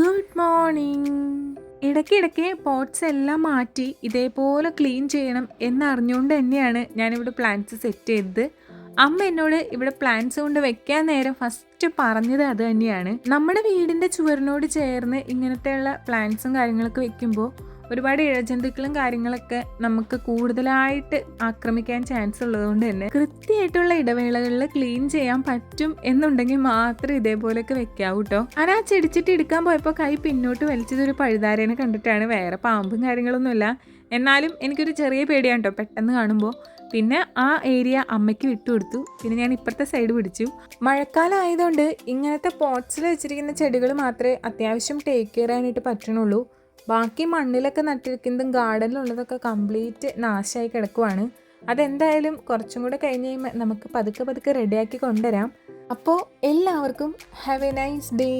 Good morning ഇടയ്ക്കിടയ്ക്ക് pots എല്ലാം മാറ്റി ഇതേപോലെ ക്ലീൻ ചെയ്യണം എന്നറിഞ്ഞുകൊണ്ട് തന്നെയാണ് ഞാനിവിടെ പ്ലാന്റ്സ് സെറ്റ് ചെയ്തത്. അമ്മ എന്നോട് ഇവിടെ പ്ലാന്റ്സ് കൊണ്ട് വെക്കാൻ നേരം ഫസ്റ്റ് പറഞ്ഞത് അത് തന്നെയാണ്. നമ്മുടെ വീടിന്റെ ചുവരിനോട് ചേർന്ന് ഇങ്ങനത്തെയുള്ള പ്ലാന്റ്സും കാര്യങ്ങളൊക്കെ വെക്കുമ്പോൾ ഒരുപാട് ഇഴജന്തുക്കളും കാര്യങ്ങളൊക്കെ നമുക്ക് കൂടുതലായിട്ട് ആക്രമിക്കാൻ ചാൻസ് ഉള്ളതുകൊണ്ട് തന്നെ കൃത്യമായിട്ടുള്ള ഇടവേളകളിൽ ക്ലീൻ ചെയ്യാൻ പറ്റും എന്നുണ്ടെങ്കിൽ മാത്രം ഇതേപോലെയൊക്കെ വെക്കാവൂ കേട്ടോ ഞാൻ ആ ചെടിച്ചിട്ട് എടുക്കാൻ പോയപ്പോൾ കൈ പിന്നോട്ട് വലിച്ചത് ഒരു പഴുതാരേനെ കണ്ടിട്ടാണ് വേറെ പാമ്പും കാര്യങ്ങളൊന്നുമില്ല. എന്നാലും എനിക്കൊരു ചെറിയ പേടിയാണ് കേട്ടോ പെട്ടെന്ന് കാണുമ്പോൾ പിന്നെ ആ ഏരിയ അമ്മയ്ക്ക് വിട്ടുകൊടുത്തു. പിന്നെ ഞാൻ ഇപ്പുറത്തെ സൈഡ് പിടിച്ചു. മഴക്കാലം ആയതുകൊണ്ട് ഇങ്ങനത്തെ പോട്ട്സിൽ വെച്ചിരിക്കുന്ന ചെടികൾ മാത്രമേ അത്യാവശ്യം ടേക്ക് കെയർ ചെയ്യാനായിട്ട് പറ്റണുള്ളൂ. ബാക്കി മണ്ണിലൊക്കെ നട്ടിരിക്കുന്നതും ഗാർഡനിലുള്ളതൊക്കെ കംപ്ലീറ്റ് നാശമായി കിടക്കുവാണ്. അതെന്തായാലും കുറച്ചും കൂടെ കഴിഞ്ഞ് കഴിയുമ്പോൾ നമുക്ക് പതുക്കെ പതുക്കെ റെഡിയാക്കി കൊണ്ടുവരാം. അപ്പോൾ എല്ലാവർക്കും ഹാവ് എ നൈസ് ഡേ